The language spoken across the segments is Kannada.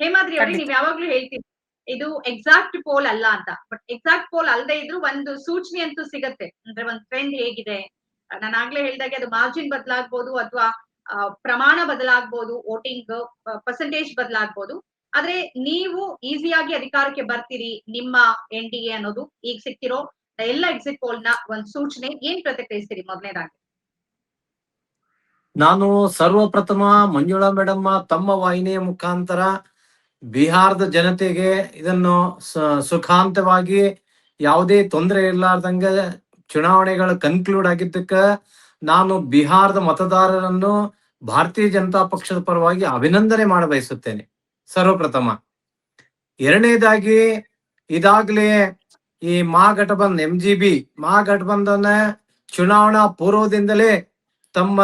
ಹೇಮಾದ್ರಿ ಖಂಡಿತ. ನೀವ್ ಯಾವಾಗ್ಲೂ ಹೇಳ್ತೀರಿ ಇದು ಎಕ್ಸಾಕ್ಟ್ ಪೋಲ್ ಅಲ್ಲ ಅಂತ. ಬಟ್ ಎಕ್ಸಾಕ್ಟ್ ಪೋಲ್ ಅಲ್ಲದೆ ಇದ್ರು ಒಂದು ಸೂಚನೆ ಅಂತೂ ಸಿಗತ್ತೆ. ಅಂದ್ರೆ ಒಂದ್ ಟ್ರೆಂಡ್ ಹೇಗಿದೆ. ನಾನು ಆಗ್ಲೇ ಹೇಳ್ದಾಗೆ ಅದು ಮಾರ್ಜಿನ್ ಬದಲಾಗ್ಬೋದು ಅಥವಾ ಪ್ರಮಾಣ ಬದಲಾಗ್ಬೋದು ವೋಟಿಂಗ್ ಪರ್ಸೆಂಟೇಜ್ ಬದಲಾಗ್ಬೋದು. ಆದ್ರೆ ನೀವು ಈಸಿಯಾಗಿ ಅಧಿಕಾರಕ್ಕೆ ಬರ್ತೀರಿ ನಿಮ್ಮ ಎನ್ ಡಿ ಎ ಅನ್ನೋದು. ಈಗ ಸಿಕ್ಕಿರೋ ಎಲ್ಲ ಎಕ್ಸಿಟ್ ಪೋಲ್ನ ಒಂದ್ ಸೂಚನೆ ಏನ್ ಪ್ರತಿಕ್ರಿಯಿಸ್ತೀರಿ ಮೊದಲನೇದಾಗಿ? ನಾನು ಸರ್ವಪ್ರಥಮ ಮಂಜುಳಾ ಮೇಡಮ್ಮ ತಮ್ಮ ವಾಹಿನಿಯ ಮುಖಾಂತರ ಬಿಹಾರದ ಜನತೆಗೆ ಇದನ್ನು ಸುಖಾಂತವಾಗಿ ಯಾವುದೇ ತೊಂದರೆ ಇರಲಾರ್ದಂಗ ಚುನಾವಣೆಗಳು ಕನ್ಕ್ಲೂಡ್ ಆಗಿದ್ದಕ್ಕ ನಾನು ಬಿಹಾರದ ಮತದಾರರನ್ನು ಭಾರತೀಯ ಜನತಾ ಪಕ್ಷದ ಪರವಾಗಿ ಅಭಿನಂದನೆ ಮಾಡ ಬಯಸುತ್ತೇನೆ. ಸರ್ವಪ್ರಥಮ. ಎರಡನೇದಾಗಿ ಇದಾಗ್ಲೇ ಈ Mahagathbandhan M G B Mahagathbandhan ಚುನಾವಣಾ ಪೂರ್ವದಿಂದಲೇ ತಮ್ಮ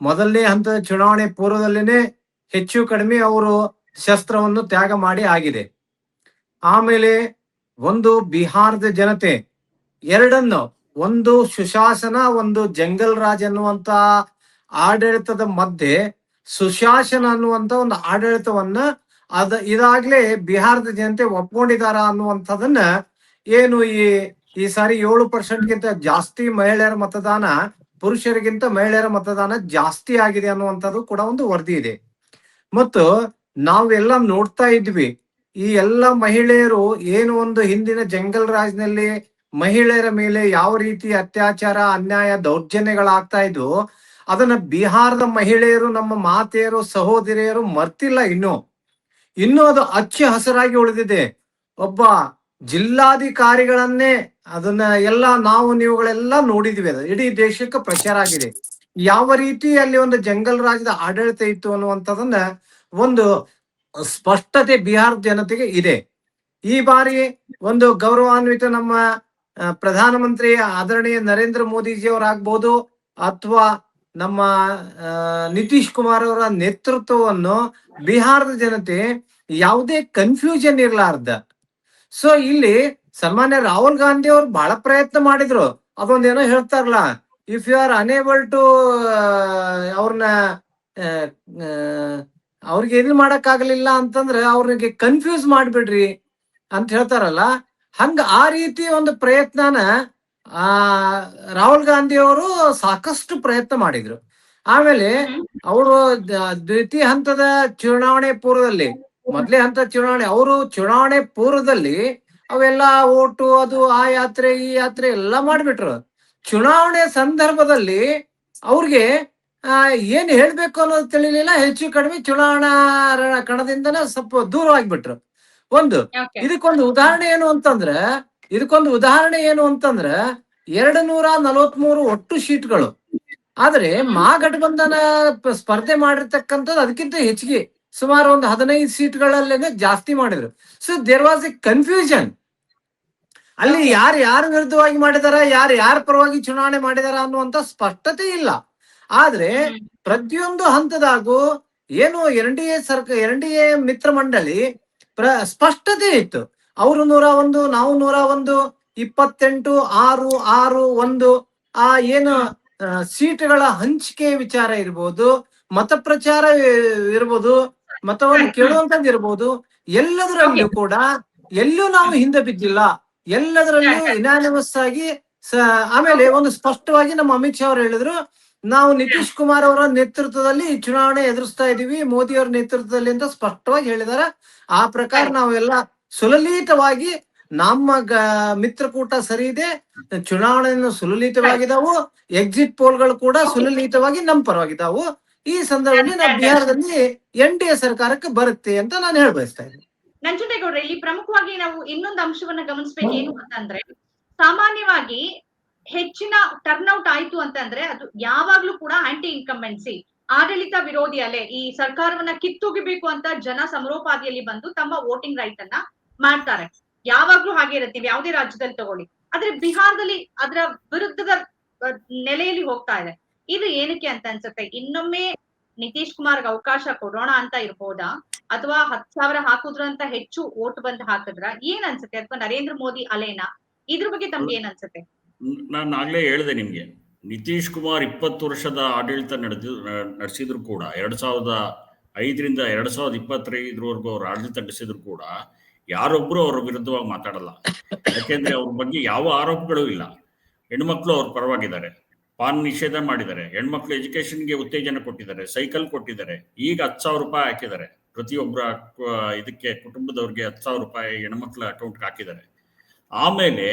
ಮೊದಲನೇ ಹಂತದ ಚುನಾವಣೆ ಪೂರ್ವದಲ್ಲೇನೆ ಹೆಚ್ಚು ಕಡಿಮೆ ಅವರು ಶಸ್ತ್ರವನ್ನು ತ್ಯಾಗ ಮಾಡಿ ಆಗಿದೆ. ಆಮೇಲೆ ಒಂದು ಬಿಹಾರದ ಜನತೆ, ಎರಡನ್ನು ಒಂದು ಸುಶಾಸನ, ಒಂದು ಜಂಗಲ್ ರಾಜ್ ಅನ್ನುವಂತ ಆಡಳಿತದ ಮಧ್ಯೆ ಸುಶಾಸನ ಅನ್ನುವಂತ ಒಂದು ಆಡಳಿತವನ್ನ ಅದ ಇದಾಗ್ಲೇ ಬಿಹಾರದ ಜನತೆ ಒಪ್ಕೊಂಡಿದಾರ ಅನ್ನುವಂಥದನ್ನ ಏನು ಈ ಈ ಸಾರಿ ಏಳು ಪರ್ಸೆಂಟ್ಗಿಂತ ಜಾಸ್ತಿ ಮಹಿಳೆಯರ ಮತದಾನ, ಪುರುಷರಿಗಿಂತ ಮಹಿಳೆಯರ ಮತದಾನ ಜಾಸ್ತಿ ಆಗಿದೆ ಅನ್ನುವಂಥದ್ದು ಕೂಡ ಒಂದು ವರದಿ ಇದೆ. ಮತ್ತು ನಾವೆಲ್ಲ ನೋಡ್ತಾ ಇದ್ವಿ. ಈ ಎಲ್ಲ ಮಹಿಳೆಯರು ಏನು ಒಂದು ಹಿಂದಿನ ಜಂಗಲ್ ರಾಜ್ನಲ್ಲಿ ಮಹಿಳೆಯರ ಮೇಲೆ ಯಾವ ರೀತಿ ಅತ್ಯಾಚಾರ, ಅನ್ಯಾಯ, ದೌರ್ಜನ್ಯಗಳಾಗ್ತಾ ಇದ್ವು, ಅದನ್ನ ಬಿಹಾರದ ಮಹಿಳೆಯರು, ನಮ್ಮ ಮಾತೆಯರು, ಸಹೋದರಿಯರು ಮರ್ತಿಲ್ಲ ಇನ್ನು. ಇನ್ನೂ ಅದು ಅಚ್ಚ ಹಸರಾಗಿ ಉಳಿದಿದೆ. ಒಬ್ಬ ಜಿಲ್ಲಾಧಿಕಾರಿಗಳನ್ನೇ ಅದನ್ನ ಎಲ್ಲ ನಾವು ನೀವುಗಳೆಲ್ಲ ನೋಡಿದ್ವಿ. ಅದು ಇಡೀ ದೇಶಕ್ಕೆ ಪ್ರಚಾರ ಆಗಿದೆ. ಯಾವ ರೀತಿ ಅಲ್ಲಿ ಒಂದು ಜಂಗಲ್ ರಾಜ್ಯದ ಆಡಳಿತ ಇತ್ತು ಅನ್ನುವಂಥದನ್ನ ಒಂದು ಸ್ಪಷ್ಟತೆ ಬಿಹಾರ ಜನತೆಗೆ ಇದೆ. ಈ ಬಾರಿ ಒಂದು ಗೌರವಾನ್ವಿತ ನಮ್ಮ ಪ್ರಧಾನಮಂತ್ರಿ ಆದರಣೀಯ ನರೇಂದ್ರ ಮೋದಿಜಿ ಅವರಾಗ್ಬೋದು ಅಥವಾ ನಮ್ಮ ನಿತೀಶ್ ಕುಮಾರ್ ಅವರ ನೇತೃತ್ವವನ್ನು ಬಿಹಾರದ ಜನತೆ ಯಾವುದೇ ಕನ್ಫ್ಯೂಷನ್ ಇರಲಾರ್ದ. ಸೊ ಇಲ್ಲಿ ಸನ್ಮಾನ್ಯ ರಾಹುಲ್ ಗಾಂಧಿ ಅವ್ರು ಬಹಳ ಪ್ರಯತ್ನ ಮಾಡಿದ್ರು. ಅದೊಂದೇನೋ ಹೇಳ್ತಾರಲ್ಲ if you are unable to ಅವ್ರನ್ನ ಅವ್ರಿಗೆ ಏನು ಮಾಡಕ್ ಆಗ್ಲಿಲ್ಲ ಅಂತಂದ್ರೆ ಅವ್ರಿಗೆ ಕನ್ಫ್ಯೂಸ್ ಮಾಡ್ಬಿಡ್ರಿ ಅಂತ ಹೇಳ್ತಾರಲ್ಲ. ಹಂಗ ಆ ರೀತಿ ಒಂದು ಪ್ರಯತ್ನನ ಆ ರಾಹುಲ್ ಗಾಂಧಿ ಅವರು ಸಾಕಷ್ಟು ಪ್ರಯತ್ನ ಮಾಡಿದ್ರು. ಆಮೇಲೆ ಅವರು ದ್ವಿತೀಯ ಹಂತದ ಚುನಾವಣೆ ಪೂರ್ವದಲ್ಲಿ ಮೊದಲೇ ಹಂತ ಚುನಾವಣೆ ಅವರು ಚುನಾವಣೆ ಪೂರ್ವದಲ್ಲಿ ಅವೆಲ್ಲ ಓಟು ಅದು ಆ ಯಾತ್ರೆ ಈ ಯಾತ್ರೆ ಎಲ್ಲ ಮಾಡ್ಬಿಟ್ರು. ಚುನಾವಣೆ ಸಂದರ್ಭದಲ್ಲಿ ಅವ್ರಿಗೆ ಏನ್ ಹೇಳ್ಬೇಕು ಅನ್ನೋದು ತಿಳಿಲಿಲ್ಲ. ಹೆಚ್ಚು ಕಡಿಮೆ ಚುನಾವಣಾ ಕಣದಿಂದನ ಸ್ವಲ್ಪ ಆಗ್ಬಿಟ್ರು. ಒಂದು ಇದಕ್ಕೊಂದು ಉದಾಹರಣೆ ಏನು ಅಂತಂದ್ರೆ ಇದಕ್ಕೊಂದು ಉದಾಹರಣೆ ಏನು ಅಂತಂದ್ರೆ ಎರಡು ನೂರ ನಲವತ್ಮೂರು ಒಟ್ಟು ಶೀಟ್ಗಳು ಆದ್ರೆ ಮಹಾಗಠಬಂಧನ ಪ- ಸ್ಪರ್ಧೆ ಮಾಡಿರ್ತಕ್ಕಂಥದ್ದು ಅದಕ್ಕಿಂತ ಹೆಚ್ಚಿಗೆ ಸುಮಾರು ಒಂದು ಹದಿನೈದು ಸೀಟ್ಗಳಲ್ಲೇನೆ ಜಾಸ್ತಿ ಮಾಡಿದ್ರು. So there was a confusion ಅಲ್ಲಿ. ಯಾರು ಯಾರು ವಿರುದ್ಧವಾಗಿ ಮಾಡಿದಾರ ಯಾರು ಯಾರ ಪರವಾಗಿ ಚುನಾವಣೆ ಮಾಡಿದಾರ ಅನ್ನುವಂತ ಸ್ಪಷ್ಟತೆ ಇಲ್ಲ. ಆದ್ರೆ ಪ್ರತಿಯೊಂದು ಹಂತದಾಗೂ ಏನು ಎನ್ ಡಿ ಎ ಸರ್ಕ ಎನ್ ಡಿ ಎ ಮಿತ್ರ ಮಂಡಳಿ ಪ್ರ ಸ್ಪಷ್ಟತೆ ಇತ್ತು. ಅವರು ನೂರ ಒಂದು ನಾವು ನೂರ ಒಂದು ಇಪ್ಪತ್ತೆಂಟು ಆರು ಆರು ಒಂದು ಆ ಏನು ಸೀಟ್ಗಳ ಹಂಚಿಕೆ ವಿಚಾರ ಇರ್ಬೋದು ಮತ ಪ್ರಚಾರ ಇರ್ಬೋದು ಮತವನ್ನು ಕೇಳುವಂತದ್ದು ಇರ್ಬೋದು ಎಲ್ಲದರಲ್ಲೂ ಕೂಡ ಎಲ್ಲೂ ನಾವು ಹಿಂದೆ ಬಿದ್ದಿಲ್ಲ. ಎಲ್ಲದರಲ್ಲೂ ಇನಾನಿಮಸ್ ಆಗಿ ಆಮೇಲೆ ಒಂದು ಸ್ಪಷ್ಟವಾಗಿ ನಮ್ಮ ಅಮಿತ್ ಶಾ ಅವರು ಹೇಳಿದ್ರು ನಾವು ನಿತೀಶ್ ಕುಮಾರ್ ಅವರ ನೇತೃತ್ವದಲ್ಲಿ ಚುನಾವಣೆ ಎದುರಿಸ್ತಾ ಇದೀವಿ ಮೋದಿ ಅವರ ನೇತೃತ್ವದಲ್ಲಿ ಅಂತ ಸ್ಪಷ್ಟವಾಗಿ ಹೇಳಿದಾರ. ಆ ಪ್ರಕಾರ ನಾವೆಲ್ಲ ಸುಲಲಿತವಾಗಿ ನಮ್ಮ ಮಿತ್ರಕೂಟ ಸರಿ ಇದೆ. ಚುನಾವಣೆಯನ್ನು ಸುಲಲಿತವಾಗಿದ್ದಾವು ಎಕ್ಸಿಟ್ ಪೋಲ್ಗಳು ಕೂಡ ಸುಲಲಿತವಾಗಿ ನಮ್ಮ ಪರವಾಗಿದ್ದಾವು ಈ ಸಂದರ್ಭದಲ್ಲಿ ನಾವು ಬಿಹಾರದಲ್ಲಿ ಎನ್ ಡಿ ಎ ಸರ್ಕಾರಕ್ಕೆ ಬರುತ್ತೆ ಅಂತ ನಾನು ಹೇಳ ಬಯಸ್ತಾ ಇದ್ದೀನಿ. ನಂಜುಂಡೇಗೌಡ್ರೆ ಇಲ್ಲಿ ಪ್ರಮುಖವಾಗಿ ನಾವು ಇನ್ನೊಂದು ಅಂಶವನ್ನ ಗಮನಿಸಬೇಕು ಏನು ಅಂತಂದ್ರೆ ಸಾಮಾನ್ಯವಾಗಿ ಹೆಚ್ಚಿನ ಟರ್ನ್ಔಟ್ ಆಯ್ತು ಅಂತಂದ್ರೆ ಅದು ಯಾವಾಗ್ಲೂ ಕೂಡ ಆಂಟಿ ಇನ್ಕಂಬೆನ್ಸಿ ಆಡಳಿತ ವಿರೋಧಿ ಅಲೆ ಈ ಸರ್ಕಾರವನ್ನ ಕಿತ್ತೊಗಿಬೇಕು ಅಂತ ಜನ ಸಮರೋಪಾದಿಯಲ್ಲಿ ಬಂದು ತಮ್ಮ ವೋಟಿಂಗ್ ರೈಟ್ ಅನ್ನ ಮಾಡ್ತಾರೆ. ಯಾವಾಗ್ಲೂ ಹಾಗೆ ಇರುತ್ತೆ, ನೀವು ಯಾವುದೇ ರಾಜ್ಯದಲ್ಲಿ ತಗೊಳ್ಳಿ. ಆದ್ರೆ ಬಿಹಾರದಲ್ಲಿ ಅದರ ವಿರುದ್ಧದ ನೆಲೆಯಲ್ಲಿ ಹೋಗ್ತಾ ಇದೆ. ಇದು ಏನಕ್ಕೆ ಅಂತ ಅನ್ಸುತ್ತೆ? ಇನ್ನೊಮ್ಮೆ ನಿತೀಶ್ ಕುಮಾರ್ಗೆ ಅವಕಾಶ ಕೊಡೋಣ ಅಂತ ಇರ್ಬೋದಾ? ಅಥವಾ ಹತ್ ಸಾವಿರ ಹಾಕುದ್ರ ಅಂತ ಹೆಚ್ಚು ಓಟ್ ಬಂದ್ ಹಾಕಿದ್ರ ಏನ್ ಅನ್ಸುತ್ತೆ? ಅಥವಾ ನರೇಂದ್ರ ಮೋದಿ ಅಲೆನಾ ಇದ್ರ ಬಗ್ಗೆ ತಮ್ಗೆ ಏನ್ ಅನ್ಸುತ್ತೆ? ನಾನು ಆಗ್ಲೇ ಹೇಳಿದೆ ನಿಮ್ಗೆ, ನಿತೀಶ್ ಕುಮಾರ್ ಇಪ್ಪತ್ತು ವರ್ಷದ ಆಡಳಿತ ನಡೆದು ನಡೆಸಿದ್ರು ಕೂಡ, ಎರಡ್ ಸಾವಿರದ ಐದರಿಂದ ಎರಡ್ ಸಾವಿರದ ಇಪ್ಪತ್ತೈದರವರೆಗೂ ಅವ್ರು ಆಡಳಿತ ನಡೆಸಿದ್ರು ಕೂಡ, ಯಾರೊಬ್ರು ಅವ್ರ ವಿರುದ್ಧವಾಗಿ ಮಾತಾಡಲ್ಲ. ಯಾಕೆಂದ್ರೆ ಅವ್ರ ಬಗ್ಗೆ ಯಾವ ಆರೋಪಗಳು ಇಲ್ಲ. ಹೆಣ್ಮಕ್ಳು ಅವ್ರ ಪರವಾಗಿದ್ದಾರೆ. ಪಾನ್ ನಿಷೇಧ ಮಾಡಿದ್ದಾರೆ. ಹೆಣ್ಮಕ್ಳು ಎಜುಕೇಶನ್ಗೆ ಉತ್ತೇಜನ ಕೊಟ್ಟಿದ್ದಾರೆ, ಸೈಕಲ್ ಕೊಟ್ಟಿದ್ದಾರೆ, ಈಗ ಹತ್ತು ಸಾವಿರ ರೂಪಾಯಿ ಹಾಕಿದ್ದಾರೆ. ಪ್ರತಿಯೊಬ್ಬರ ಇದಕ್ಕೆ ಕುಟುಂಬದವ್ರಿಗೆ ಹತ್ತು ಸಾವಿರ ರೂಪಾಯಿ ಹೆಣ್ಮಕ್ಳ ಅಕೌಂಟ್ಗೆ ಹಾಕಿದ್ದಾರೆ. ಆಮೇಲೆ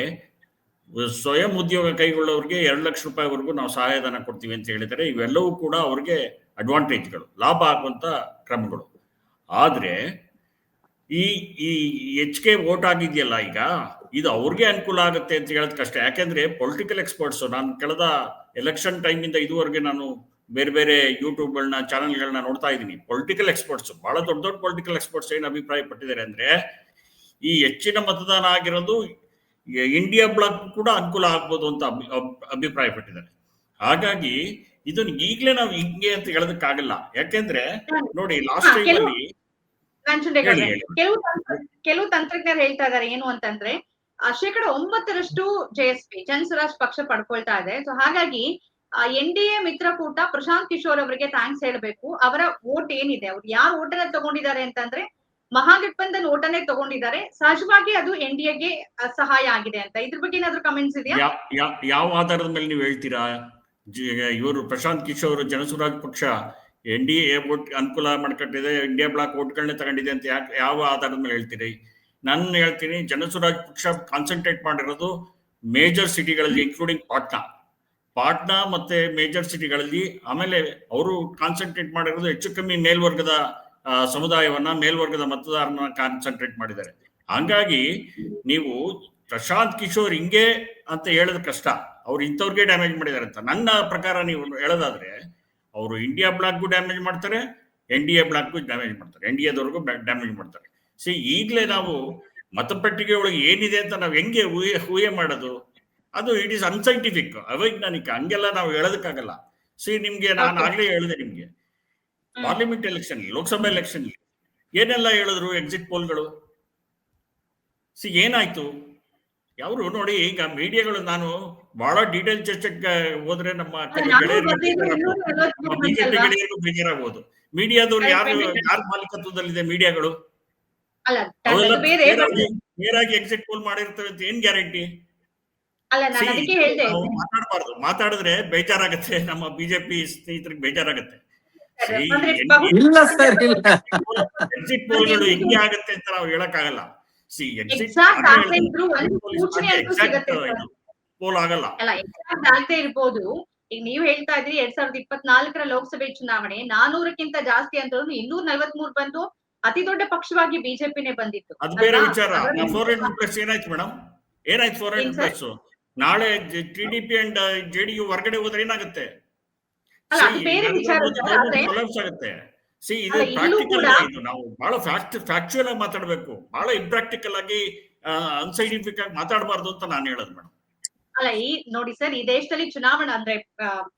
ಸ್ವಯಂ ಉದ್ಯೋಗ ಕೈಗೊಳ್ಳೋರಿಗೆ ಎರಡು ಲಕ್ಷ ರೂಪಾಯಿವರೆಗೂ ನಾವು ಸಹಾಯಧನ ಕೊಡ್ತೀವಿ ಅಂತ ಹೇಳಿದರೆ ಇವೆಲ್ಲವೂ ಕೂಡ ಅವ್ರಿಗೆ ಅಡ್ವಾಂಟೇಜ್ಗಳು ಲಾಭ ಆಗುವಂಥ ಕ್ರಮಗಳು. ಆದರೆ ಈ ಈ ಎಚ್ ಕೆ ವೋಟ್ ಆಗಿದೆಯಲ್ಲ ಈಗ, ಇದು ಅವ್ರಿಗೆ ಅನುಕೂಲ ಆಗುತ್ತೆ ಅಂತ ಹೇಳೋದು ಕಷ್ಟ. ಯಾಕೆಂದ್ರೆ ಪೊಲಿಟಿಕಲ್ ಎಕ್ಸ್ಪರ್ಟ್ಸು ನಾನು ಕಳೆದ ಎಲೆಕ್ಷನ್ ಟೈಮಿಂದ ಇದುವರೆಗೆ ನಾನು ಬೇರೆ ಬೇರೆ ಯೂಟ್ಯೂಬ್ಗಳನ್ನ ಚಾನಲ್ಗಳನ್ನ ನೋಡ್ತಾ ಇದ್ದೀನಿ. ಪೊಲಿಟಿಕಲ್ ಎಕ್ಸ್ಪರ್ಟ್ಸ್ ಬಹಳ ದೊಡ್ಡ ದೊಡ್ಡ ಪೊಲಿಟಿಕಲ್ ಎಕ್ಸ್ಪರ್ಟ್ಸ್ ಏನು ಅಭಿಪ್ರಾಯ ಪಟ್ಟಿದ್ದಾರೆ ಅಂದ್ರೆ, ಈ ಹೆಚ್ಚಿನ ಮತದಾನ ಆಗಿರೋದು ಇಂಡಿಯಾ ಬ್ಲಾಕ್ ಕೂಡ ಅನುಕೂಲ ಆಗ್ಬೋದು ಅಂತ ಅಭಿ- ಅಭ್- ಅಭಿಪ್ರಾಯ ಪಟ್ಟಿದ್ದಾರೆ ಹಾಗಾಗಿ ಇದನ್ನ ಈಗಲೇ ನಾವು ಹಿಂಗೆ ಅಂತ ಹೇಳೋದಕ್ಕಾಗಲ್ಲ. ಯಾಕೆಂದ್ರೆ ನೋಡಿ ಲಾಸ್ಟ್ ಟೈಮ್ ಕೆಲವು- ಅಲ್ಲಿ ತಂತ್ರಜ್ಞರು ಹೇಳ್ತಾ ಇದಾರೆ ಏನು ಅಂತಂದ್ರೆ ಶೇಕಡ ಒಂಬತ್ತರಷ್ಟು ಜೆಎಸ್ಪಿ ಪಿ ಜನಸ್ವರಾಜ್ ಪಕ್ಷ ಪಡ್ಕೊಳ್ತಾ ಇದೆ. ಸೊ ಹಾಗಾಗಿ ಎನ್ ಡಿ ಎ ಮಿತ್ರಕೂಟ ಪ್ರಶಾಂತ್ ಕಿಶೋರ್ ಅವರಿಗೆ ಥ್ಯಾಂಕ್ಸ್ ಹೇಳ್ಬೇಕು. ಅವರ ವೋಟ್ ಏನಿದೆ? ಅವ್ರು ಯಾರು ಓಟನ್ನ ತಗೊಂಡಿದ್ದಾರೆ ಅಂತಂದ್ರೆ ಮಹಾಗಠಬಂಧನ್ ಓಟನೇ ತಗೊಂಡಿದ್ದಾರೆ. ಸಹಜವಾಗಿ ಅದು ಎನ್ ಡಿ ಎಗೆ ಸಹಾಯ ಆಗಿದೆ ಅಂತ. ಇದ್ರ ಬಗ್ಗೆ ಏನಾದ್ರು ಕಮೆಂಟ್ಸ್ ಇದೆಯಾ? ಯಾವ ಆಧಾರದ ಮೇಲೆ ನೀವು ಹೇಳ್ತೀರಾ? ಇವರು ಪ್ರಶಾಂತ್ ಕಿಶೋರ್ ಜನಸುರಾಜ್ ಪಕ್ಷ ಎನ್ ಡಿ ಎ ವೋಟ್ ಅನುಕೂಲ ಮಾಡ್ಕೊಂಡಿದೆ ಇಂಡಿಯಾ ಬ್ಲಾಕ್ ಓಟ್ಗಳನ್ನೇ ತಗೊಂಡಿದೆ ಅಂತ ಯಾಕೆ, ಯಾವ ಆಧಾರದ ಮೇಲೆ ಹೇಳ್ತೀರಿ? ನಾನು ಹೇಳ್ತೀನಿ ಜನಸುರಾಜ್ ಪಕ್ಷ ಕಾನ್ಸಂಟ್ರೇಟ್ ಮಾಡಿರೋದು ಮೇಜರ್ ಸಿಟಿಗಳಲ್ಲಿ ಇನ್ಕ್ಲೂಡಿಂಗ್ ಪಾಟ್ನಾ. ಪಾಟ್ನಾ ಮತ್ತೆ ಮೇಜರ್ ಸಿಟಿಗಳಲ್ಲಿ ಆಮೇಲೆ ಅವರು ಕಾನ್ಸಂಟ್ರೇಟ್ ಮಾಡಿರೋದು ಹೆಚ್ಚು ಕಮ್ಮಿ ಮೇಲ್ವರ್ಗದ ಸಮುದಾಯವನ್ನ ಮೇಲ್ವರ್ಗದ ಮತದಾರನ ಕಾನ್ಸಂಟ್ರೇಟ್ ಮಾಡಿದ್ದಾರೆ. ಹಂಗಾಗಿ ನೀವು ಪ್ರಶಾಂತ್ ಕಿಶೋರ್ ಹಿಂಗೆ ಅಂತ ಹೇಳೋದು ಕಷ್ಟ. ಅವ್ರು ಇಂಥವ್ರಿಗೆ ಡ್ಯಾಮೇಜ್ ಮಾಡಿದ್ದಾರೆ ಅಂತ. ನನ್ನ ಪ್ರಕಾರ ನೀವು ಹೇಳೋದಾದ್ರೆ, ಅವರು ಇಂಡಿಯಾ ಬ್ಲಾಕ್ಗೂ ಡ್ಯಾಮೇಜ್ ಮಾಡ್ತಾರೆ ಎನ್ ಡಿ ಎ ಬ್ಲಾಕ್ಗೂ ಡ್ಯಾಮೇಜ್ ಮಾಡ್ತಾರೆ. ಎನ್ ಡಿ ಎದವ್ರಿಗೂ ಡ್ಯಾಮೇಜ್ ಮಾಡ್ತಾರೆ. ಸಿ ಈಗಲೇ ನಾವು ಮತಪಟ್ಟಿಗೆ ಏನಿದೆ ಅಂತ ನಾವು ಹೆಂಗೆ ಊಹೆ ಊಹೆ ಮಾಡೋದು? ಅದು ಇಟ್ ಈಸ್ ಅನ್ಸೈಂಟಿಫಿಕ್ ಅವೈಜ್ಞಾನಿಕ. ಹಂಗೆಲ್ಲ ನಾವು ಹೇಳೋದಕ್ಕಾಗಲ್ಲ. ಸಿ ನಿಮ್ಗೆ ನಾನು ಆಗಲೇ ಹೇಳಿದೆ ನಿಮ್ಗೆ. ಪಾರ್ಲಿಮೆಂಟ್ ಎಲೆಕ್ಷನ್ ಲೋಕಸಭೆ ಎಲೆಕ್ಷನ್ ಏನೆಲ್ಲ ಹೇಳಿದ್ರು ಎಕ್ಸಿಟ್ ಪೋಲ್ಗಳು ಸಿ ಏನಾಯ್ತು? ಯಾರು ನೋಡಿ ಈಗ ಮೀಡಿಯಾಗಳು ನಾನು ಬಹಳ ಡೀಟೇಲ್ ಚರ್ಚೆಗೆ ಹೋದ್ರೆ ನಮ್ಮ ಬಿಜೆಪಿ ಬಂತಲ್ವಾ? ಬೇಜಾರಾಗಬಹುದು ಮೀಡಿಯಾದವ್ರು ಯಾರು. ಯಾರ ಮಾಲೀಕತ್ವದಲ್ಲಿದೆ ಮೀಡಿಯಾಗಳು ನೇರಾಗಿ ಎಕ್ಸಿಟ್ ಪೋಲ್ ಮಾಡಿರ್ತವೆ ಅಂತ ಏನ್ ಗ್ಯಾರಂಟಿ ಮಾತಾಡಬಾರ್ದು. ಮಾತಾಡಿದ್ರೆ ಬೇಜಾರಾಗತ್ತೆ. ನಮ್ಮ ಬಿಜೆಪಿ ಸ್ನೇಹಿತರಿಗೆ ಬೇಜಾರಾಗತ್ತೆ. ಇಲ್ಲ ಸರ್ ಇಲ್ಲ. ಎಕ್ಸಿಟ್ ಪೋಲ್ಗಳು ಹೆಂಗೆ ಆಗತ್ತೆ ಅಂತ ನಾವು ಹೇಳಕ್ಕಾಗಲ್ಲ. C exit. ಪೋಲ್ ಆಗಲ್ಲ. ಆಗದೆ ಇರ್ಬೋದು. ಈಗ ನೀವು ಹೇಳ್ತಾ ಇದ್ರಿ ಎರಡ್ ಸಾವಿರದ ಇಪ್ಪತ್ನಾಲ್ಕರ ಲೋಕಸಭೆ ಚುನಾವಣೆ ನಾನೂರಕ್ಕಿಂತ ಜಾಸ್ತಿ ಅಂತ ಇನ್ನೂರ ನಲವತ್ಮೂರು ಬಂದು ಅತಿ ದೊಡ್ಡ ಪಕ್ಷವಾಗಿ ಬಿಜೆಪಿನೇ ಬಂದಿತ್ತು. ಅದು ಬೇರೆ ವಿಚಾರ. ಫೋರ್ ಹಂಡ್ರೆಡ್ ಪ್ಲಸ್ ಏನಾಯ್ತು ಮೇಡಮ್ ಏನಾಯ್ತು ಫೋರ್ ಹಂಡ್ರೆಡ್ ಪ್ಲಸ್ ನಾಳೆ T D P and J D U ಹೊರಗಡೆ ಹೋದ್ರೆ ಏನಾಗುತ್ತೆ? ಅಲ್ಲ, ಅದು ಬೇರೆ ವಿಚಾರ ಆಗುತ್ತೆ. ಸಿ ಇದು ಪ್ರಾಕ್ಟಿಕಲ್ ಇದು ನಾವು ಬಹಳ ಫ್ಯಾಕ್ಟ್ ಫ್ಯಾಕ್ಚುಯಲ್ ಆಗಿ ಮಾತಾಡಬೇಕು. ಬಹಳ ಇಂಪ್ರಾಕ್ಟಿಕಲ್ ಆಗಿ ಅನ್ಸೈಂಟಿಫಿಕ್ ಆಗಿ ಮಾತಾಡಬಾರ್ದು ಅಂತ ನಾನು ಹೇಳೋದು ಮೇಡಮ್ ಅಲ್ಲ ಈ ನೋಡಿ ಸರ್ ಈ ದೇಶದಲ್ಲಿ ಚುನಾವಣೆ ಅಂದ್ರೆ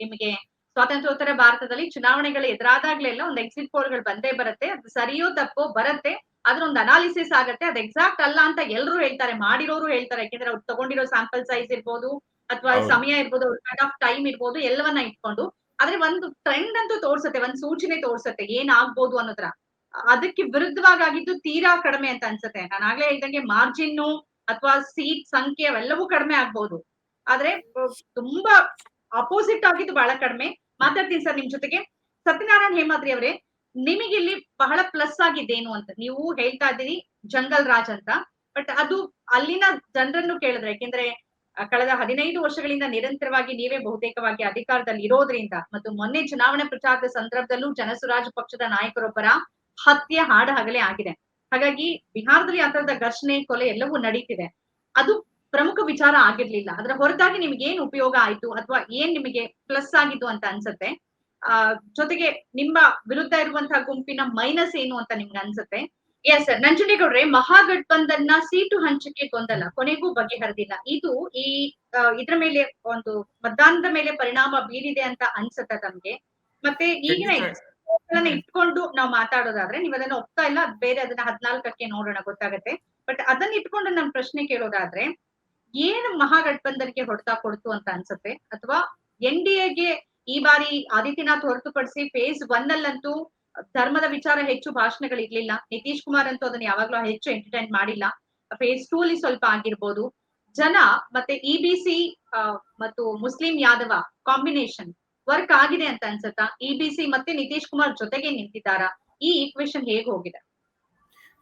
ನಿಮಗೆ ಸ್ವಾತಂತ್ರ್ಯೋತ್ತರ ಭಾರತದಲ್ಲಿ ಚುನಾವಣೆಗಳು ಎದುರಾದಾಗ್ಲೆಲ್ಲ ಒಂದು ಎಕ್ಸಿಟ್ ಪೋಲ್ಗಳು ಬಂದೇ ಬರುತ್ತೆ ಅದು ಸರಿಯೋ ತಪ್ಪೋ ಬರುತ್ತೆ ಅದ್ರ ಒಂದು ಅನಾಲಿಸಿಸ್ ಆಗತ್ತೆ ಅದು ಎಕ್ಸಾಕ್ಟ್ ಅಲ್ಲ ಅಂತ ಎಲ್ಲರೂ ಹೇಳ್ತಾರೆ ಮಾಡಿರೋರು ಹೇಳ್ತಾರೆ ಯಾಕೆಂದ್ರೆ ಅವ್ರು ತಗೊಂಡಿರೋ ಸ್ಯಾಂಪಲ್ ಸೈಜ್ ಇರ್ಬೋದು ಅಥವಾ. ಸಮಯ ಇರ್ಬೋದು ಕಟ್ ಆಫ್ ಟೈಮ್ ಇರ್ಬೋದು ಎಲ್ಲವನ್ನ ಇಟ್ಕೊಂಡು ಆದ್ರೆ ಒಂದು ಟ್ರೆಂಡ್ ಅಂತೂ ತೋರ್ಸತ್ತೆ, ಒಂದ್ ಸೂಚನೆ ತೋರ್ಸತ್ತೆ, ಏನಾಗ್ಬೋದು ಅನ್ನೋದ್ರ ಅದಕ್ಕೆ ವಿರುದ್ಧವಾಗಿದ್ದು ತೀರಾ ಕಡಿಮೆ ಅಂತ ಅನ್ಸುತ್ತೆ. ನಾನು ಆಗ್ಲೇ ಹೇಳಿದಂಗೆ ಮಾರ್ಜಿನ್ ಅಥವಾ ಸೀಟ್ ಸಂಖ್ಯೆ ಅವೆಲ್ಲವೂ ಕಡಿಮೆ ಆಗ್ಬಹುದು ಆದ್ರೆ ತುಂಬಾ ಅಪೋಸಿಟ್ ಆಗಿದ್ದು ಬಹಳ ಕಡಿಮೆ. ಮಾತಾಡ್ತೀನಿ ಸರ್ ನಿಮ್ ಜೊತೆಗೆ. ಸತ್ಯನಾರಾಯಣ ಹೇಮಾದ್ರಿ ಅವರೇ, ನಿಮಗೆ ಇಲ್ಲಿ ಬಹಳ ಪ್ಲಸ್ ಆಗಿದ್ದೇನು ಅಂತ. ನೀವು ಹೇಳ್ತಾ ಇದ್ದೀರಿ ಜಂಗಲ್ ರಾಜ್ ಅಂತ. ಬಟ್ ಅದು ಅಲ್ಲಿನ ಜನರನ್ನು ಕೇಳಿದ್ರೆ, ಯಾಕೆಂದ್ರೆ ಕಳೆದ ಹದಿನೈದು ವರ್ಷಗಳಿಂದ ನಿರಂತರವಾಗಿ ನೀವೇ ಬಹುತೇಕವಾಗಿ ಅಧಿಕಾರದಲ್ಲಿ ಇರೋದ್ರಿಂದ ಮತ್ತು ಮೊನ್ನೆ ಚುನಾವಣೆ ಪ್ರಚಾರದ ಸಂದರ್ಭದಲ್ಲೂ ಜನಸುರಾಜ್ ಪಕ್ಷದ ನಾಯಕರೊಬ್ಬರ ಹತ್ಯೆ ಹಾಡ ಹಗಲೇ ಆಗಿದೆ. ಹಾಗಾಗಿ ಬಿಹಾರದಲ್ಲಿ ಆ ತರದ ಘರ್ಷಣೆ, ಕೊಲೆ ಎಲ್ಲವೂ ನಡೀತಿದೆ. ಅದು ಪ್ರಮುಖ ವಿಚಾರ ಆಗಿರ್ಲಿಲ್ಲ. ಅದರ ಹೊರತಾಗಿ ನಿಮ್ಗೆ ಏನ್ ಉಪಯೋಗ ಆಯ್ತು ಅಥವಾ ಏನ್ ನಿಮಗೆ ಪ್ಲಸ್ ಆಗಿದ್ದು ಅಂತ ಅನ್ಸುತ್ತೆ? ಆ, ಜೊತೆಗೆ ನಿಮ್ಮ ವಿರುದ್ಧ ಇರುವಂತಹ ಗುಂಪಿನ ಮೈನಸ್ ಏನು ಅಂತ ನಿಮ್ಗೆ ಅನ್ಸುತ್ತೆ? ಎಸ್ ಸರ್ ನಂಜುಂಡೇಗೌಡ್ರೆ ಮಹಾಗಠಬಂಧನ್ನ ಸೀಟು ಹಂಚಿಕೆ ಗೊಂದಲ. ಕೊನೆಗೂ ಬಗೆಹರಿದಿಲ್ಲ. ಇದು ಈ ಇದರ ಮೇಲೆ ಒಂದು ಮತದಾನದ ಮೇಲೆ ಪರಿಣಾಮ ಬೀರಿದೆ ಅಂತ ಅನ್ಸುತ್ತೆ ನಮ್ಗೆ ಮತ್ತೆ ಈಗಿನ ಇಟ್ಕೊಂಡು ನಾವು ಮಾತಾಡೋದಾದ್ರೆ ನೀವ್ ಅದನ್ನ ಒಪ್ತಾ ಇಲ್ಲ ಬೇರೆ ಅದನ್ನ ಹದ್ನಾಲ್ಕಕ್ಕೆ ನೋಡೋಣ ಗೊತ್ತಾಗತ್ತೆ. ಬಟ್ ಅದನ್ನ ಇಟ್ಕೊಂಡು ನನ್ ಪ್ರಶ್ನೆ ಕೇಳೋದಾದ್ರೆ ಏನು ಮಹಾಗಠಬಂಧನ್ಗೆ ಹೊಡೆತ ಕೊಡ್ತು ಅಂತ ಅನ್ಸುತ್ತೆ? ಅಥವಾ ಎನ್ ಡಿ ಎಗೆ ಈ ಬಾರಿ ಆದಿತ್ಯನಾಥ್ ಹೊರತುಪಡಿಸಿ ಫೇಸ್ ಒನ್ ಅಲ್ಲಂತೂ ಧರ್ಮದ ವಿಚಾರ ಹೆಚ್ಚು ಭಾಷಣಗಳಿರ್ಲಿಲ್ಲ ನಿತೀಶ್ ಕುಮಾರ್ ಅಂತೂ ಅದನ್ನ ಯಾವಾಗ್ಲೂ ಹೆಚ್ಚು ಎಂಟರ್ಟೈನ್ ಮಾಡಿಲ್ಲ. ಫೇಸ್ ಟೂ ಅಲ್ಲಿ ಸ್ವಲ್ಪ ಆಗಿರ್ಬೋದು. ಜನ ಮತ್ತೆ ಇ ಬಿ ಸಿ ಮತ್ತು ಮುಸ್ಲಿಂ ಯಾದವ ಕಾಂಬಿನೇಷನ್ ವರ್ಕ್ ಆಗಿದೆ ಅಂತ ಅನ್ಸುತ್ತಾ? ಇ ಬಿ ಸಿ ಮತ್ತೆ ನಿತೀಶ್ ಕುಮಾರ್ ಜೊತೆಗೆ ನಿಂತಿದ್ದಾರಾ? ಈ ಈಕ್ವೇಶನ್ ಹೇಗ್ ಹೋಗಿದೆ?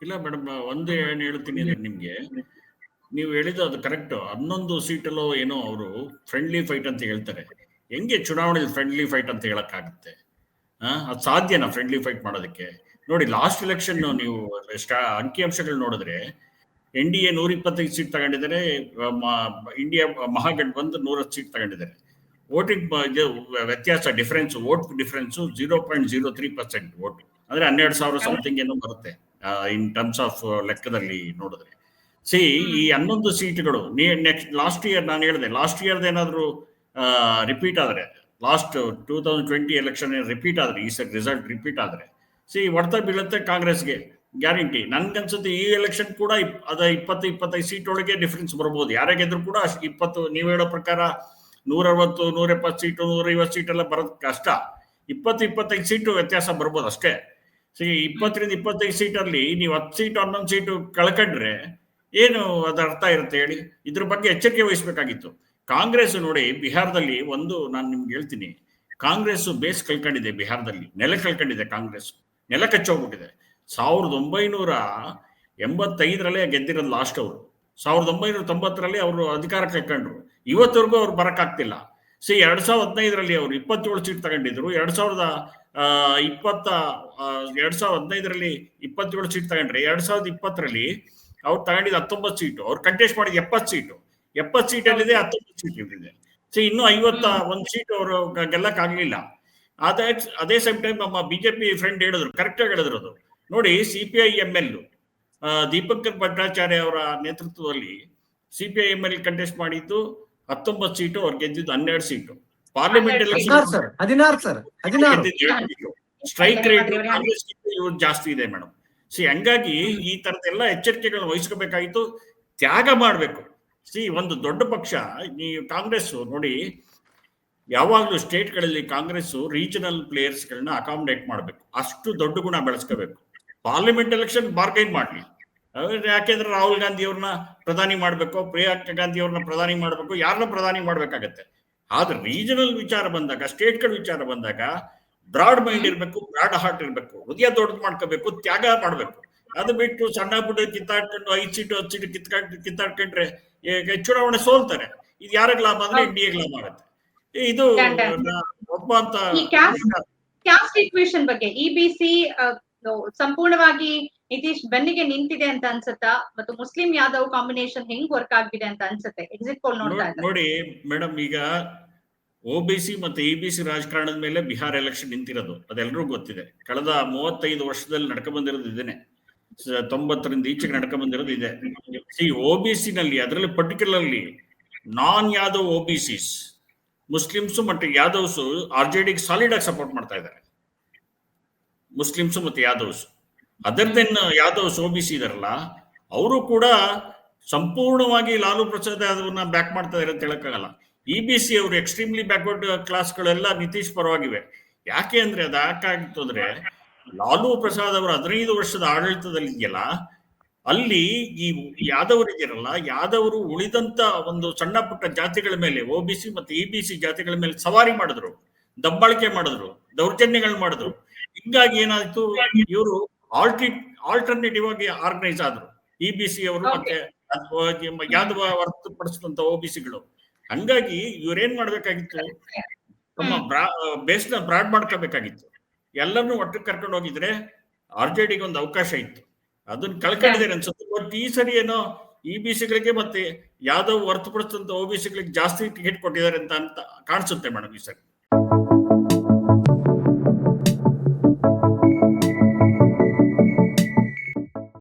ಇಲ್ಲ ಮೇಡಮ್ ಒಂದು ಏನ್ ಹೇಳ್ತೀನಿ ನಿಮ್ಗೆ. ನೀವು ಹೇಳಿದ್ದು ಅದು ಕರೆಕ್ಟ್ ಹನ್ನೊಂದು ಸೀಟಲ್ಲೋ ಏನೋ ಅವರು ಫ್ರೆಂಡ್ಲಿ ಫೈಟ್ ಅಂತ ಹೇಳ್ತಾರೆ. ಹೆಂಗೆ ಚುನಾವಣೆ ಫ್ರೆಂಡ್ಲಿ ಫೈಟ್ ಅಂತ ಹೇಳಕ್ಕಾಗುತ್ತೆ? ಅದು ಸಾಧ್ಯನಾ ಫ್ರೆಂಡ್ಲಿ ಫೈಟ್ ಮಾಡೋದಕ್ಕೆ. ನೋಡಿ ಲಾಸ್ಟ್ ಎಲೆಕ್ಷನ್ ನೀವು ಅಂಕಿಅಂಶಗಳು ನೋಡಿದ್ರೆ ಎನ್ ಡಿ ಎ ನೂರ ಇಪ್ಪತ್ತೈದು ಸೀಟ್ ತಗೊಂಡಿದ್ದಾರೆ ಇಂಡಿಯಾ ಮಹಾಗಡ್ ಬಂದು ನೂರ ನೂರತ್ತು ಸೀಟ್ ತಗೊಂಡಿದ್ದಾರೆ. ವೋಟಿಂಗ್ ವ್ಯತ್ಯಾಸ difference vote difference zero point zero three percent vote ಅಂದ್ರೆ ಹನ್ನೆರಡು ಸಾವಿರ ಸಮಥಿಂಗ್ ಏನೋ ಬರುತ್ತೆ ಇನ್ ಟರ್ಮ್ಸ್ ಆಫ್ ಲೆಕ್ಕದಲ್ಲಿ ನೋಡಿದ್ರೆ. ಸಿ ಈ ಹನ್ನೊಂದು ಸೀಟ್ಗಳು ನೀ ನೆಕ್ಸ್ಟ್ ಲಾಸ್ಟ್ ಇಯರ್ ನಾನು ಹೇಳಿದೆ ಲಾಸ್ಟ್ ಇಯರ್ದು ಏನಾದ್ರು ರಿಪೀಟ್ ಆದ್ರೆ last two thousand twenty election repeat ಆದರೆ, ಈ ಸರಿ ರಿಸಲ್ಟ್ ರಿಪೀಟ್ ಆದರೆ. ಸಿ ಹೊಡೆತ ಬೀಳುತ್ತೆ ಕಾಂಗ್ರೆಸ್ಗೆ ಗ್ಯಾರಂಟಿ ನನ್ಗನ್ಸುತ್ತೆ ಈ ಎಲೆಕ್ಷನ್ ಕೂಡ ಅದ ಇಪ್ಪತ್ತು, ಇಪ್ಪತ್ತೈದು ಸೀಟ್ ಒಳಗೆ ಡಿಫ್ರೆನ್ಸ್ ಬರ್ಬೋದು. ಯಾರೇ ಗೆದ್ರು ಕೂಡ ಇಪ್ಪತ್ತು, ನೀವು ಹೇಳೋ ಪ್ರಕಾರ ನೂರವತ್ತು ಅರವತ್ತು ನೂರ ಎಪ್ಪತ್ತು ಸೀಟು ನೂರೈವತ್ತು ಸೀಟ್ ಎಲ್ಲ ಬರೋದು ಕಷ್ಟ. ಇಪ್ಪತ್ತು, ಇಪ್ಪತ್ತೈದು ಸೀಟು ವ್ಯತ್ಯಾಸ ಬರ್ಬೋದು ಅಷ್ಟೇ. ಸಿ ಇಪ್ಪತ್ತರಿಂದ ಇಪ್ಪತ್ತೈದು ಸೀಟಲ್ಲಿ ನೀವು ಹತ್ತು ಸೀಟು ಹನ್ನೊಂದು ಸೀಟು ಕಳ್ಕೊಂಡ್ರೆ ಏನು ಅದರ ಅರ್ಥ ಇರುತ್ತೆ ಹೇಳಿ? ಇದ್ರ ಬಗ್ಗೆ ಎಚ್ಚರಿಕೆ ವಹಿಸಬೇಕಾಗಿತ್ತು. ಕಾಂಗ್ರೆಸ್ ನೋಡಿ, ಬಿಹಾರದಲ್ಲಿ ಒಂದು ನಾನು ನಿಮ್ಗೆ ಹೇಳ್ತೀನಿ. ಕಾಂಗ್ರೆಸ್ ಬೇಸ್ ಕಳ್ಕೊಂಡಿದೆ ಬಿಹಾರದಲ್ಲಿ. ನೆಲ ಕಳ್ಕೊಂಡಿದೆ ಕಾಂಗ್ರೆಸ್. ನೆಲ ಕಚ್ಚೋಗ್ಬಿಟ್ಟಿದೆ. ಸಾವಿರದ ಒಂಬೈನೂರ ಎಂಬತ್ತೈದರಲ್ಲೇ ಗೆದ್ದಿರೋದು ಲಾಸ್ಟ್ ಅವರು. ಸಾವಿರದ ಒಂಬೈನೂರ ತೊಂಬತ್ತರಲ್ಲಿ ಅವರು ಅಧಿಕಾರ ಕಳ್ಕೊಂಡ್ರು. ಇವತ್ತವರೆಗೂ ಅವ್ರು ಬರಕ್ಕಾಗ್ತಿಲ್ಲ. ಸಿ, ಎರಡ್ ಸಾವಿರದ ಹದಿನೈದರಲ್ಲಿ ಅವರು ಇಪ್ಪತ್ತೇಳು ಸೀಟ್ ತಗೊಂಡಿದ್ರು. ಎರಡ್ ಸಾವಿರದ ಇಪ್ಪತ್ತ ಎರಡ್ ಸಾವಿರದ ಹದಿನೈದರಲ್ಲಿ ಇಪ್ಪತ್ತೇಳು ಸೀಟ್ ತಗೊಂಡ್ರೆ, ಎರಡ್ ಸಾವಿರದ ಇಪ್ಪತ್ತರಲ್ಲಿ ಅವ್ರು ತಗೊಂಡಿದ್ದು ಹತ್ತೊಂಬತ್ತು ಸೀಟು ಅವ್ರು ಕಂಟೆಸ್ಟ್ ಮಾಡಿದ ಎಪ್ಪತ್ತು ಸೀಟು. ಎಪ್ಪತ್ತು ಸೀಟಲ್ಲಿದೆ ಹತ್ತೊಂಬತ್ತು ಸೀಟ್ ಇದೆ ಸೊ ಇನ್ನು ಐವತ್ತ ಒಂದು ಸೀಟ್ ಅವರು ಗೆಲ್ಲಕ್ ಆಗ್ಲಿಲ್ಲ ಅದೇ ಅದೇ ಸೇಮ್ ಟೈಮ್ ನಮ್ಮ ಬಿಜೆಪಿ ಫ್ರೆಂಡ್ ಹೇಳಿದ್ರು ಕರೆಕ್ಟ್ ಆಗಿ ಹೇಳಿದ್ರು ಅದು. ನೋಡಿ C P I M L Dipankar Bhattacharya ಅವರ ನೇತೃತ್ವದಲ್ಲಿ C P I M L contest ಮಾಡಿದ್ದು ಹತ್ತೊಂಬತ್ತು ಸೀಟು ಅವ್ರು ಗೆದ್ದಿದ್ದು ಹನ್ನೆರಡು seat. Parliament strike rate Congress ಜಾಸ್ತಿ ಇದೆ ಮೇಡಮ್. ಸಿ ಹಂಗಾಗಿ ಈ ತರದೆಲ್ಲ ಎಚ್ಚರಿಕೆಗಳನ್ನ ವಹಿಸ್ಕೋಬೇಕಾಗಿತ್ತು. ತ್ಯಾಗ ಮಾಡಬೇಕು. ಸಿ ಒಂದು ದೊಡ್ಡ ಪಕ್ಷ, ಈ ಕಾಂಗ್ರೆಸ್ ನೋಡಿ, ಯಾವಾಗಲೂ ಸ್ಟೇಟ್ಗಳಲ್ಲಿ ಕಾಂಗ್ರೆಸ್ ರೀಜನಲ್ ಪ್ಲೇಯರ್ಸ್ಗಳನ್ನ ಅಕಾಮಡೇಟ್ ಮಾಡಬೇಕು. ಅಷ್ಟು ದೊಡ್ಡ ಗುಣ ಬೆಳೆಸ್ಕೋಬೇಕು. ಪಾರ್ಲಿಮೆಂಟ್ ಎಲೆಕ್ಷನ್ ಬಾರ್ಗೈನ್ ಮಾಡಲಿ. ಯಾಕೆಂದ್ರೆ ರಾಹುಲ್ ಗಾಂಧಿ ಅವ್ರನ್ನ ಪ್ರಧಾನಿ ಮಾಡಬೇಕು, ಪ್ರಿಯಾಂಕಾ ಗಾಂಧಿ ಅವ್ರನ್ನ ಪ್ರಧಾನಿ ಮಾಡಬೇಕು, ಯಾರನ್ನ ಪ್ರಧಾನಿ ಮಾಡ್ಬೇಕಾಗತ್ತೆ. ಆದ್ರೆ ರೀಜನಲ್ ವಿಚಾರ ಬಂದಾಗ, ಸ್ಟೇಟ್ಗಳ ವಿಚಾರ ಬಂದಾಗ ಬ್ರಾಡ್ ಮೈಂಡ್ ಇರಬೇಕು ಬ್ರಾಡ್ ಹಾರ್ಟ್ ಇರಬೇಕು. ಹೃದಯ ದೊಡ್ಡದು ಮಾಡ್ಕೋಬೇಕು ತ್ಯಾಗ ಮಾಡಬೇಕು. ಅದು ಬಿಟ್ಟು ಸಣ್ಣ ಪುಟ್ಟ ಕಿತ್ತಾಡ್ಕೊಂಡು ಐದು ಸೀಟು ಹತ್ತು ಸೀಟು ಕಿತ್ಕೊಂಡು ಕಿತ್ತಾಡ್ಕೊಂಡ್ರೆ ಚುನಾವಣೆ ಸೋಲ್ತಾರೆ. ಇದು ಯಾರಿಗೆ ಲಾಭ ಅಂದ್ರೆ ಇಂಡಿಯಾಗೆ ಲಾಭ ಆಗುತ್ತೆ. ಇದು ಒಬ್ಬ ಅಂತ ಕ್ಯಾಸ್ಟ್ ಇಕ್ವೇಶನ್ ಬಗ್ಗೆ ಇಬಿಸಿ ಸಿ ಸಂಪೂರ್ಣವಾಗಿ ನಿತೀಶ್ ಬೆನ್ನಿಗೆ ನಿಂತಿದೆ ಅಂತ ಅನ್ಸುತ್ತಾ? ಮತ್ತು ಮುಸ್ಲಿಂ ಯಾದವ್ ಕಾಂಬಿನೇಷನ್ ಹೆಂಗ್ ವರ್ಕ್ ಆಗಿದೆ ಅಂತ ಅನ್ಸುತ್ತೆ? ಎಕ್ಸಿಟ್ ಪೋಲ್ ನೋಡ್ತಾ ನೋಡಿ ಮೇಡಮ್ ಈಗ ಒ ಬಿ ಸಿ ಮತ್ತೆ ಇ ಬಿ ಸಿ ರಾಜಕಾರಣದ ಮೇಲೆ ಬಿಹಾರ ಎಲೆಕ್ಷನ್ ನಿಂತಿರೋದು. ಅದೆಲ್ಲರಿಗೂ ಗೊತ್ತಿದೆ. ಕಳೆದ ಮೂವತ್ತೈದು ವರ್ಷದಲ್ಲಿ ನಡ್ಕ ಬಂದಿರೋದು ಇದೇನೆ. ತೊಂಬತ್ತರಿಂದ ಈಚೆಗೆ ನಡ್ಕ ಬಂದಿರೋದು ಇದೆ. ಈ ಒ ಬಿ ಸಿ ನಲ್ಲಿ, ಅದರಲ್ಲಿ particularly non Yadav O B Cs Muslims ಮತ್ತು ಯಾದವ್ಸ್ ಆರ್ ಜೆ ಡಿಗೆ ಸಾಲಿಡ್ ಆಗಿ ಸಪೋರ್ಟ್ ಮಾಡ್ತಾ ಇದ್ದಾರೆ. ಮುಸ್ಲಿಮ್ಸ್ ಮತ್ತೆ Yadavs. Other than Yadavs O B C ಇದಾರಲ್ಲ, ಅವರು ಕೂಡ ಸಂಪೂರ್ಣವಾಗಿ ಲಾಲು ಪ್ರಸಾದ್ ಯಾದವ್ನ ಬ್ಯಾಕ್ ಮಾಡ್ತಾ ಇದ್ದಾರೆ ಅಂತ ಹೇಳಕ್ಕಾಗಲ್ಲ. ಇ ಬಿ ಸಿ ಅವರು ಎಕ್ಸ್ಟ್ರೀಮ್ಲಿ ಬ್ಯಾಕ್ವರ್ಡ್ ಕ್ಲಾಸ್ಗಳೆಲ್ಲ ನಿತೀಶ್ ಪರವಾಗಿವೆ. ಯಾಕೆ ಅಂದ್ರೆ ಅದು ಯಾಕಾಗಿತ್ತು ಅಂದ್ರೆ ಲಾಲು ಪ್ರಸಾದ್ ಅವರ ಹದಿನೈದು ವರ್ಷದ ಆಡಳಿತದಲ್ಲಿ ಇದೆಯಲ್ಲ ಅಲ್ಲಿ ಈ ಯಾದವರು ಇದೆಯಲ್ಲ ಯಾದವರು ಉಳಿದಂತ ಒಂದು ಸಣ್ಣ ಪುಟ್ಟ ಜಾತಿಗಳ ಮೇಲೆ ಒ ಬಿ ಸಿ ಮತ್ತೆ ಇ ಬಿ ಸಿ ಜಾತಿಗಳ ಮೇಲೆ ಸವಾರಿ ಮಾಡಿದ್ರು ದಬ್ಬಾಳಿಕೆ ಮಾಡಿದ್ರು ದೌರ್ಜನ್ಯಗಳು ಮಾಡಿದ್ರು. ಹಿಂಗಾಗಿ ಏನಾಯ್ತು ಇವರು ಆಲ್ಟಿ ಆಲ್ಟರ್ನೇಟಿವ್ ಆಗಿ ಆರ್ಗನೈಸ್ ಆದ್ರು. ಇ ಬಿ ಸಿ ಅವರು ಮತ್ತೆ ಯಾದವ ಹೊರತುಪಡಿಸಿದಂತ ಒ ಬಿ ಸಿಗಳು ಹಂಗಾಗಿ ಇವ್ರೇನ್ ಮಾಡ್ಬೇಕಾಗಿತ್ತು? ತಮ್ಮ ಬ್ರಾ ಬೇಸ್ನ ಬ್ರಾಡ್ ಮಾಡ್ಕೋಬೇಕಾಗಿತ್ತು. ಎಲ್ಲರನ್ನೂ ಒಟ್ಟಿಗೆ ಕರ್ಕೊಂಡು ಹೋಗಿದ್ರೆ ಆರ್ ಜೆ ಡಿಗೆ ಒಂದು ಅವಕಾಶ ಇತ್ತು. ಅದನ್ನ ಕಳ್ಕೊಂಡಿದ್ದಾರೆ ಅನ್ಸುತ್ತೆ. ಬಟ್ ಈ ಸರಿ ಏನೋ ಇ ಬಿ ಸಿಗಳಿಗೆ ಮತ್ತೆ ಯಾದವ್ ಹೊರತುಪಡಿಸಿದಂತ ಓ ಬಿ ಸಿಗಳಿಗೆ ಜಾಸ್ತಿ ಟಿಕೆಟ್ ಕೊಟ್ಟಿದ್ದಾರೆ ಅಂತ ಅಂತ ಕಾಣಿಸುತ್ತೆ ಮೇಡಮ್ ಈ ಸರಿ.